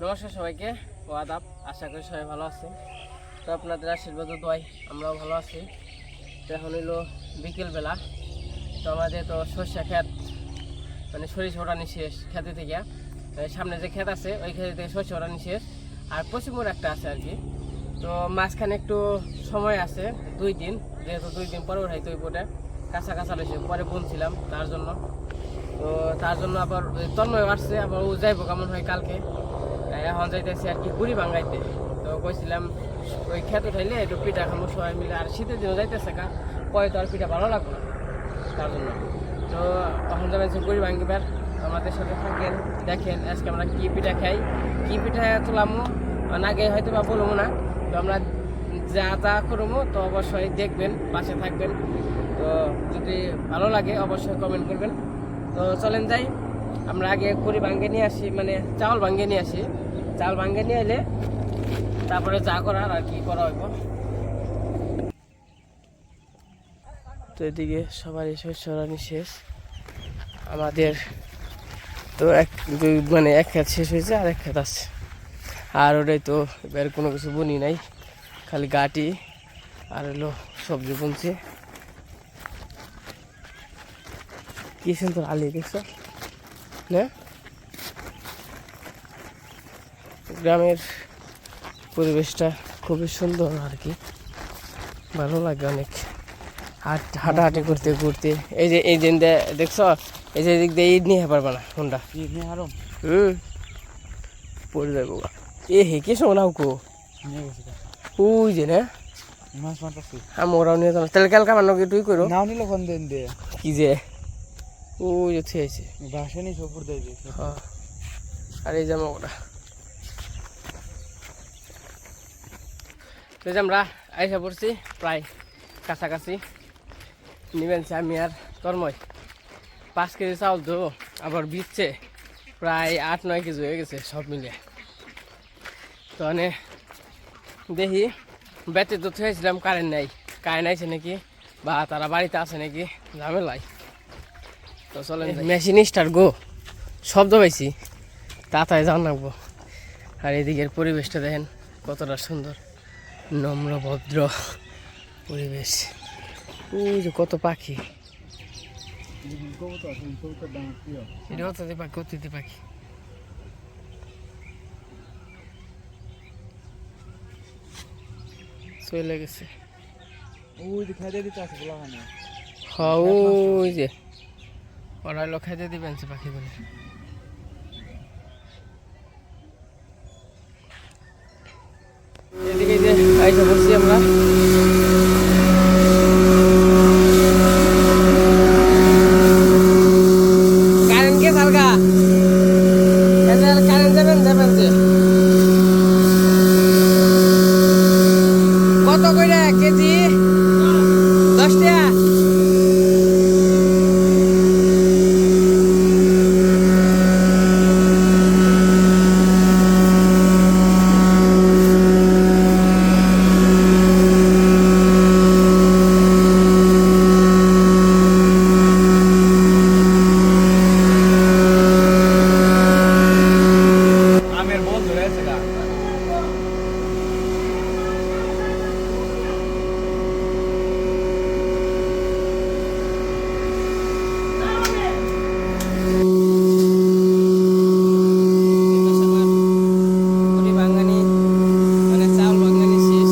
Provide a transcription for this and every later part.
নমস্কার সবাইকে ও আদাব আশা করি সবাই ভালো আছেন। তো আপনাদের আশীর্বাদ দোয়াই আমরাও ভালো আছি। তো এখন হইল বিকেলবেলা। তো আমাদের তো সর্ষা ক্ষেত মানে সরিষা ওঠানি শেষ খেতে থেকে। সামনে যে ক্ষেত আছে, ওই ক্ষেতে থেকে সর্ষে ওঠানি শেষ। আর পশ্চিমবঙ্গ একটা আছে আর কি। তো মাঝখানে একটু সময় আছে, দুই দিন। যেহেতু দুই দিন পরে উঠাইতে ওই পরে কাঁচা কাঁচা রয়েছে, পরে বুনছিলাম তার জন্য। তো তার জন্য আবার তন্ময় আসছে আবার ও যাইবো কেমন হয় কালকে। তাই এখন যাইতেছি আর কি গুড়ি ভাঙ্গাইতে তো কইছিলাম, ওই খেতে উঠাইলে একটু পিঠা খাব সবাই মিলে। আর শীতের দিনও যাইতেছে কা পরে তো আর পিঠা ভালো লাগবে না, তার জন্য। তো এখন যাবেন গুড়ি ভাঙ্গিবার। আমাদের সাথে থাকেন, দেখেন আজকে আমরা কি পিঠা খাই, কি পিঠা তুলামো আগে হয়তো বা বলব না, তো আমরা যা যা করব তো অবশ্যই দেখবেন, পাশে থাকবেন। তো যদি ভালো লাগে অবশ্যই কমেন্ট করবেন। তো চলেন যাই, আমরা আগে করি ভাঙ্গে নিয়ে আসি মানে চাউল ভাঙ্গে নিয়ে আসি। চাউল ভাঙ্গে নিয়ে এলে তারপরে যা করার আর কি করা হইব। তো এদিকে সবারই শস্য রানি শেষ। আমাদের তো এক দুই মানে এক খেত শেষ হয়েছে আর এক খেত আছে। আর ওটাই তো এবার কোনো কিছু বনি নাই, খালি গাটি আর হলো সবজি বুনছি। কি সুন্দর আলি দেখছ? না? গ্রামের পরিবেশটা খুবই সুন্দর আর কি। ভালো লাগে অনেক। হাট হাঁটাহাঁটি করতে করতে এই যে এই দিন দে- দেখছ? এই যে এদিক দিয়ে ঈদ নিয়ে পারবে না হোন্ডা নিয়ে আরও হুম। পড়ে যাব এ হে কি শোনাও কো? নিয়ে গেছে গা। ওই যে না। মাছ মারতাছি। আমরাও নিয়ে যাব তাহলে কালকে আমার নকে তুই করো। নাও নিলে কোন দিন দে কি যে? ওই যে থুয়েছে বাসে নি সপুর হ্যাঁ। আর এই জামা ওটা তো যে আমরা আইসা পড়ছি, প্রায় কাছাকাছি। নিবেন আমি আর তন্ময়। পাঁচ কেজি চাউল তো আবার বিচ্ছে, প্রায় আট নয় কেজি হয়ে গেছে সব মিলিয়ে তো মানে দেখি ব্যাটারি তো থুয়েছিলাম কারেন্ট নাই। কারেন্ট আইছে নাকি বা তারা বাড়িতে আছে নাকি ঝামেলাই তো চলেন মেশিন স্টার গো। শব্দ পাইছি। তাতায় যান লাগবো। আর এদিকের পরিবেশটা দেখেন কতটা সুন্দর। নম্র ভদ্র পরিবেশ। ওই যে কত পাখি। এটা অতিথি পাখি অতিথি পাখি? চলে গেছে। ওই যে খাইতে দিতে আছে বলা হয় না। হ্যাঁ ওই যে। ওরা খাইতে দিবেন সে পাখিগুলো। আইসা বসছি আমরা। কত করে কেজি? দশ টাকা আমের বন্ধ রয়েছে গা মুড়ি বাঙানি মানে চাউল বাঙানি শেষ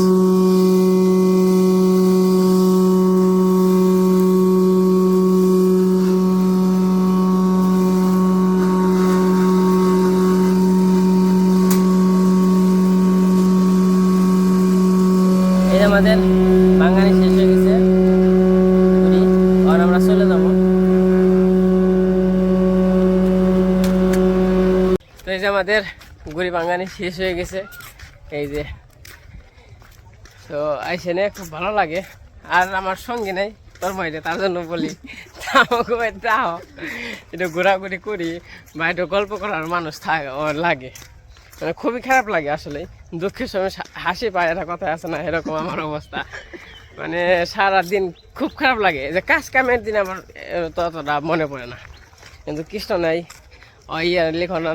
এই যে আমাদের বাঙানি শেষ হয়ে গেছে মুড়ি আর আমরা চলে যাব তো এই যে আমাদের গুড়ি বাঙানি শেষ হয়ে গেছে। এই যে। তো আইসে নে, খুব ভালো লাগে। আর আমার সঙ্গে নেই, তোর মাইরে তার জন্য বলি। আমাকে একটু ঘোরাঘুরি করি, বা একটু গল্প করার মানুষ থাকে লাগে। মানে খুবই খারাপ লাগে আসলে দুঃখের সময় হাসি পায় একটা কথা আছে না, এরকম আমার অবস্থা। মানে সারা দিন খুব খারাপ লাগে। যে কাজ কামের দিন আমার ততটা মনে পড়ে না। কিন্তু কৃষ্ণ নাই ওই আর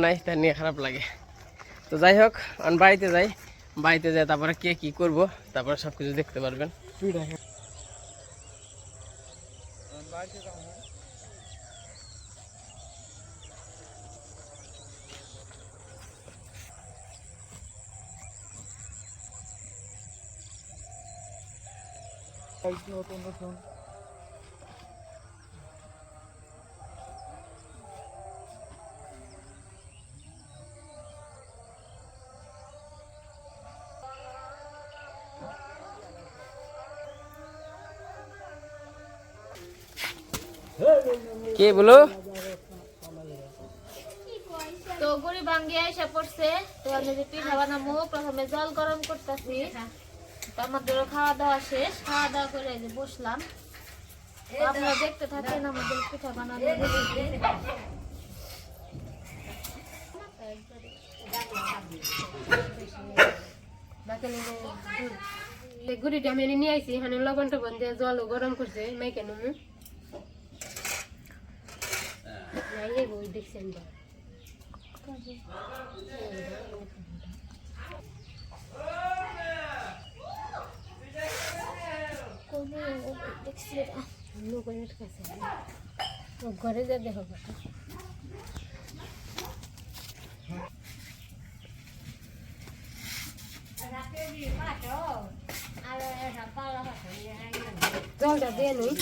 নাই তাই নিয়ে খারাপ লাগে। তো যাই হোক আমি বাড়িতে যাই। বাড়িতে যাই তারপরে কে কি করব তারপরে সব কিছু দেখতে পারবেন নতুন নতুন কে বলো? তো গুড়ি ভাঙ্গিয়ে এসে পড়ছে। তো আমি যে পিঠা প্রথমে জল গরম করতেছি। খাওয়া দাওয়া শেষ। খাওয়া দাওয়া করে যে বসলাম। আপনারা দেখতে থাকেন আমাদের পিঠা বানানো গুড়িটা নিয়ে আইছি, এখানে লবণ টবণ দিয়ে জল গরম করছে মাইকে নমু ওই দেখছি আমি লোকের কাছে ও ঘরে যা দেখো কথা জলটা দিয়ে নই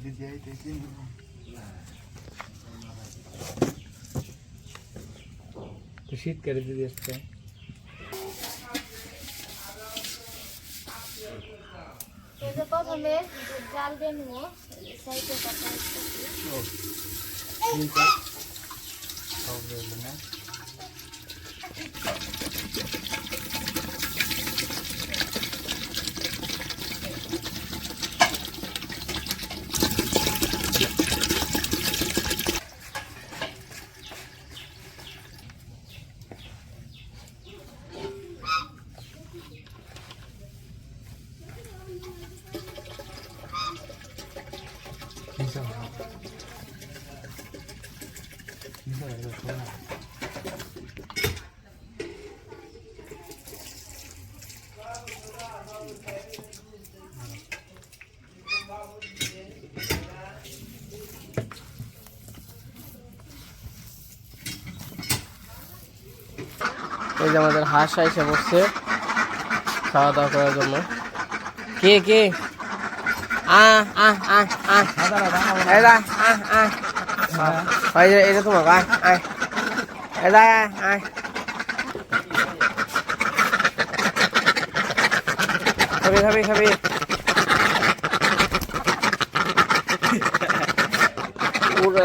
দিদি আইতেছি তো শীতকালে দিদি আসছে তো যে প্রথমে জাল দিয়ে bölümü এই যে আমাদের হাঁস এসে বসছে খাওয়া দাওয়া করার জন্য। কে কে? এটা তোমার খাবি খাবি খাবি। উড়ে।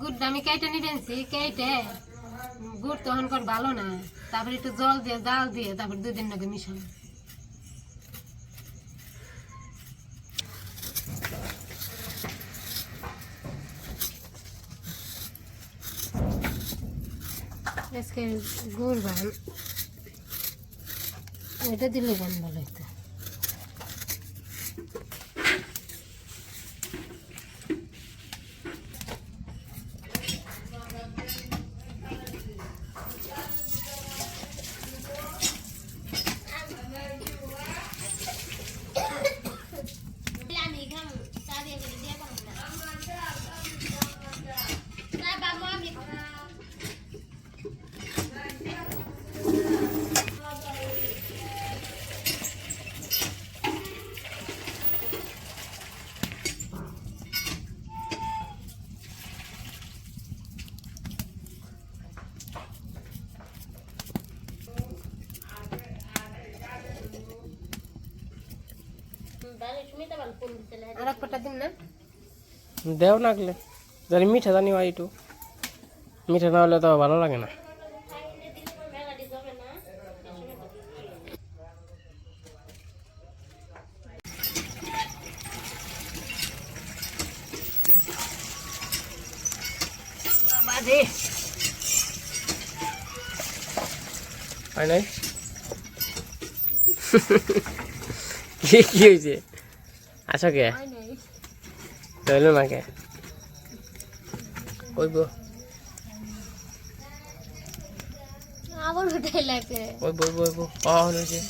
গুড়টা আমি কেটে নিবেনছি কেটে গুড় তখন করে ভালো না। তারপরে একটু জল দিয়ে জাল দিয়ে তারপরে দুদিন দিন মিশান আজকে গুড় বান এটা দিলে গান ভালো হতো দেও লাগলে জানি মিঠা জানি হয় একটু মিঠা না হলে তো ভালো লাগে না। হয় নাই? কি কি হয়েছে আছো কে রইল না কে কইব আবার উঠাই লাগে। ওই বই বই বই কখন হয়েছে।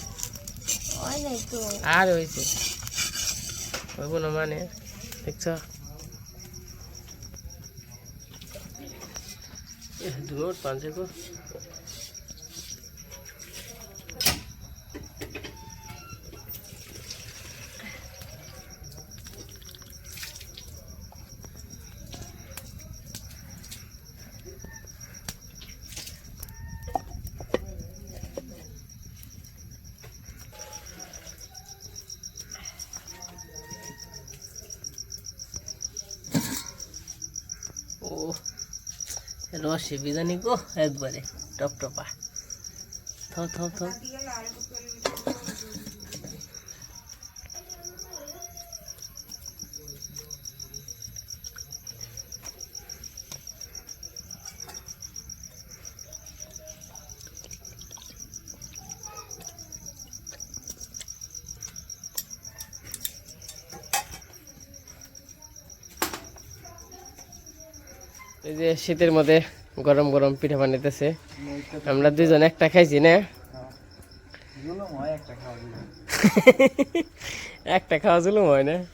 হয় নাই তো। আর হয়েছে। কইব না মানে। দেখছ? দূর পাঁচে গো ও রসে বিজানি গো একবারে টপ টপা থ থাও যে শীতের মধ্যে গরম গরম পিঠা বানাইতেছে। আমরা দুজন একটা খাইছি, না? একটা খাওয়া জুলুম হয়, না?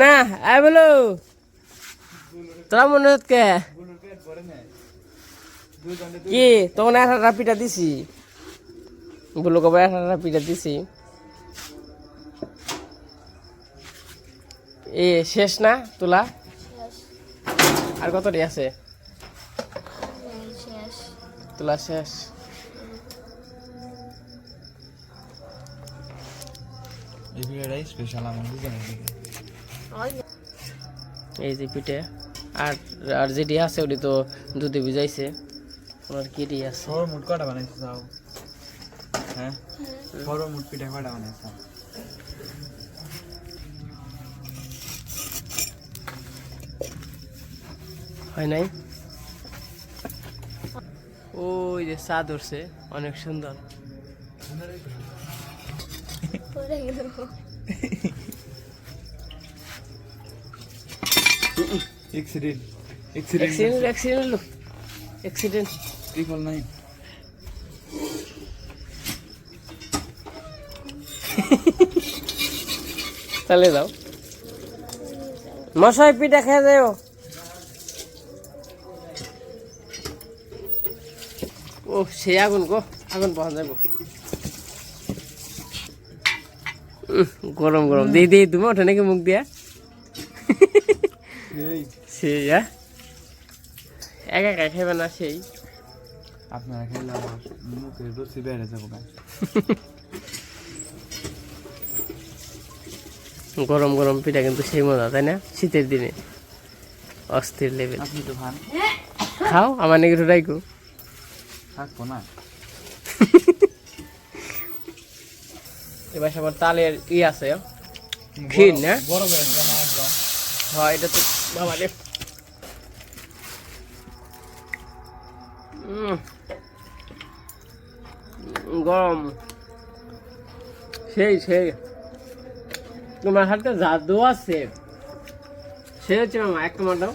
না আই বলো। তোরা মনে কে? কি? তখন একটা পিঠা দিছি। বলো কবে একটা পিঠা দিছি? এ শেষ না তোলা? আর কতটি আছে? তোলা শেষ। এই ভিডিওটাই স্পেশাল আমার দুজনের দিকে না এই যে পিঠে। আর আর যেটি আছে ওটি তো দুধে ভিজাইছে। তোমার কেটি আছে? সর মুট কটা বানাইছো যাও হ্যাঁ? সর মুট পিঠা কটা বানাইছো? হয় নাই? ওই যে চা ধরছে অনেক সুন্দর। এক্সিডেন্ট এক্সিডেন্ট অ্যাক্সিডেন্ট অ্যাক্সিডেন্ট লো অ্যাক্সিডেন্ট ট্রিপল নাইন তাহলে দাও মশাই পিঠা খেয়ে যাও। ও সে আগুন গো আগুন পাওয়া যাব গরম গরম। দিয়ে দিয়ে তুমি ওঠে নাকি মুখ দিয়া? সেই হ্যাঁ একা একা খাইবে না সেই? আপনারা খেলে আমার মুখের রসি বেড়ে যাব গরম গরম পিঠা কিন্তু সেই মজা তাই না? শীতের দিনে। অস্থির লেভেল খাও আমার নাকি রাইকো থাকব না। এবার আবার তালের ই আছে। ক্ষীর না? বড় বেড়ে হ্যাঁ এটা তো বাবা রে। গরম। সেই সেই। তোমার হাতে জাদু আছে। সে হচ্ছে মামা এক কামার দাও।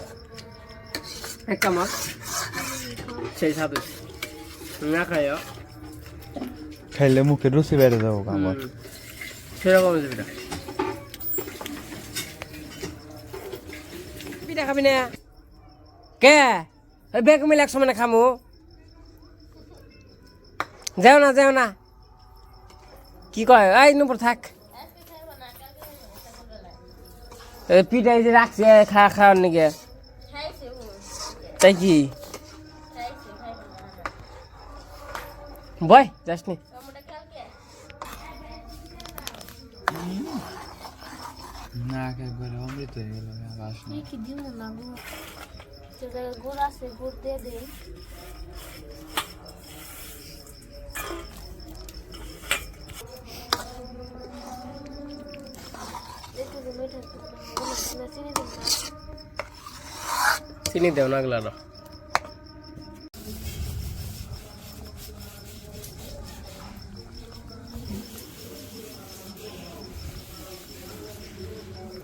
এক সেই সাধু না খাইও খাইলে মুখে রুচি বেড়ে যাব আমার। সেরকম পিঠা। পিঠা খাবি না? কে? বেগ মিলে এক সময় খামু। যাও না যাও না। কি কয়? এই নম্বর থাক। পিঠা যে রাখছে খা খাওয়ার নাকি তাই কি? বয় যাস নি না একবারে অমৃত হয়ে গেল বাস না কি দিন না গুড় যে জায়গায় গুড় আছে গুড় দিয়ে দিন একটু যে মিঠা না চিনি দিন না চিনি দেও না গলার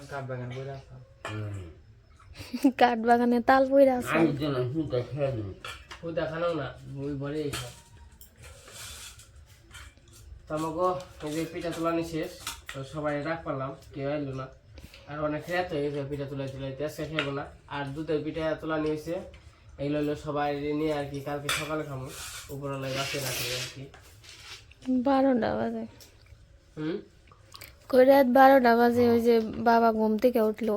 কাঠ বাগান করে আসা কাঠ বাগানে তাল পইরা আছে না ওই যে পিঠা তোলানি শেষ তো সবাই রাখ পারলাম কেউ এলো না। আর অনেক রাত হয়ে গেছে পিঠা তুলাই তুলাইতে আজকে না। আর দুধের পিঠা তোলানি হয়েছে এগুলো হলো সবাই নিয়ে আর কি কালকে সকালে খাব উপরওয়ালায় গাছে রাখে আর কি। বারোটা বাজে। হুম কই রাত বারোটা বাজে ওই যে বাবা ঘুম থেকে উঠল।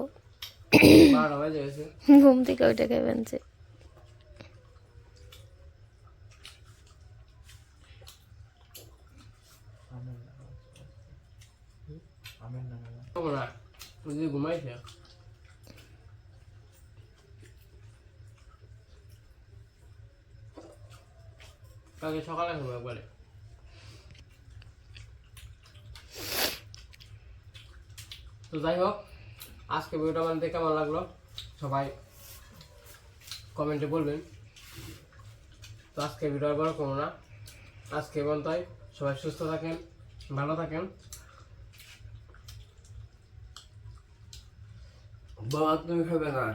ঘুম থেকে তুই যদি ঘুমাইছে? কালকে সকালে একবারে। তো যাই হোক, আজকে ভিডিওটা দেখে কেমন লাগল? সবাই কমেন্টে বলবেন। তো আজকে ভিডিও বড় করব না। আজকে পর্যন্তই। সবাই সুস্থ থাকেন, ভালো থাকেন। বাবা, তুমি খাবে না?